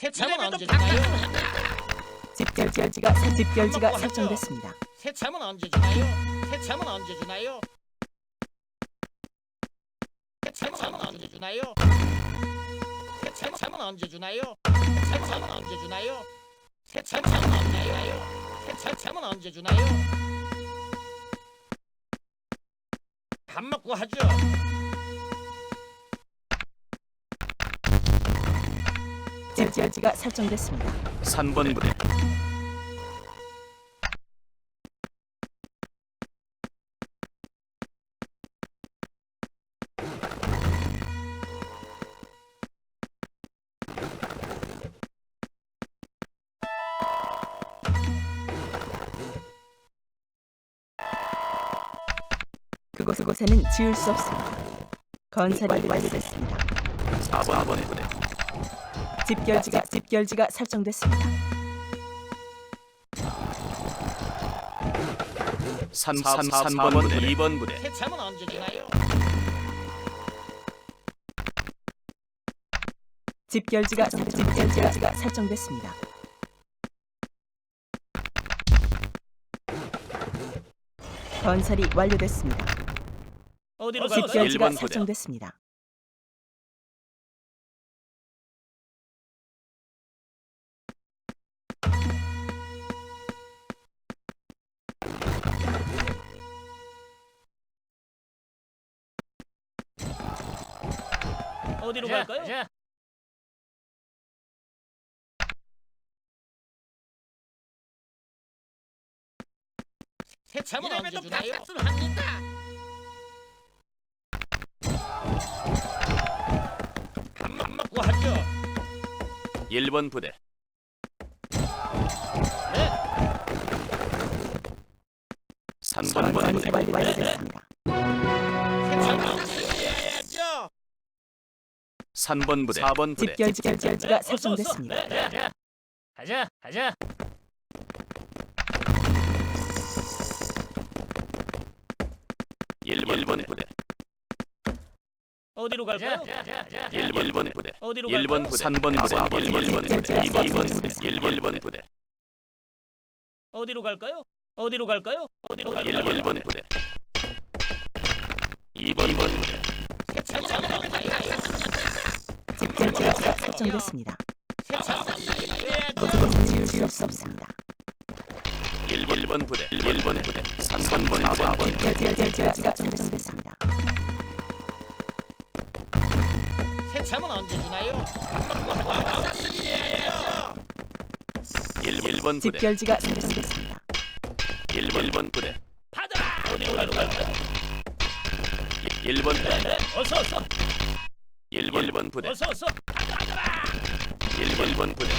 새참은 언제 주나요? 집결지가 설- 집결지가. 설정됐습니다. 새참은 언제 주나요? 새참은 언제 주나요? 새참은 언제 주나요? 새참은 언제 주나요? 새참은 언제 주나요? 새참은 언제 주나요? 새참은 언제 주나요? 밥 먹고 하죠. 집결지가 설정됐습니다. 3번 부대 그곳 그곳에는 지을 수 없습니다. 건설이 완료됐습니다. 4번 4번 부대 집결지가 집결지가 설정됐습니다. 3 3 3번 부대 2번 부대 새참은 언제 주나요? 집결지가 집결지가 설정됐습니다. 건설이 완료됐습니다. 어디로 갈까요? 집결지가 일본 부대. 설정됐습니다. 어디로 갈까요? 새참은 언제 주나요? 합니다. 밥만 먹고 하죠. 1번 부대 네. 3번 건설이 부대 완료- 3번 부대. 4번 부대. 집결 집결지가 설정됐습니다. 가자, 가자. 1번 부대. 어디로 갈까요? 1번 부대. 어디로 1번 부대. 3번 부대. 1번 부대. 2번 부대. 1번 부대. 어디로 갈까요? 어디로 갈까요? 어디로 1번 부대. 2번 부대 결지가 수 없습니다. 1번 부대 1번 부대 3번 부대 4번 부대 집결지가 설정됐습니다. 새참은 언제 주나요? 1번 부대 집결지가 설정됐습니다. 1번 부대 받아라. 갈까요? 1번 부대 어서 어서 1번 부대 어서 어서 1번 부대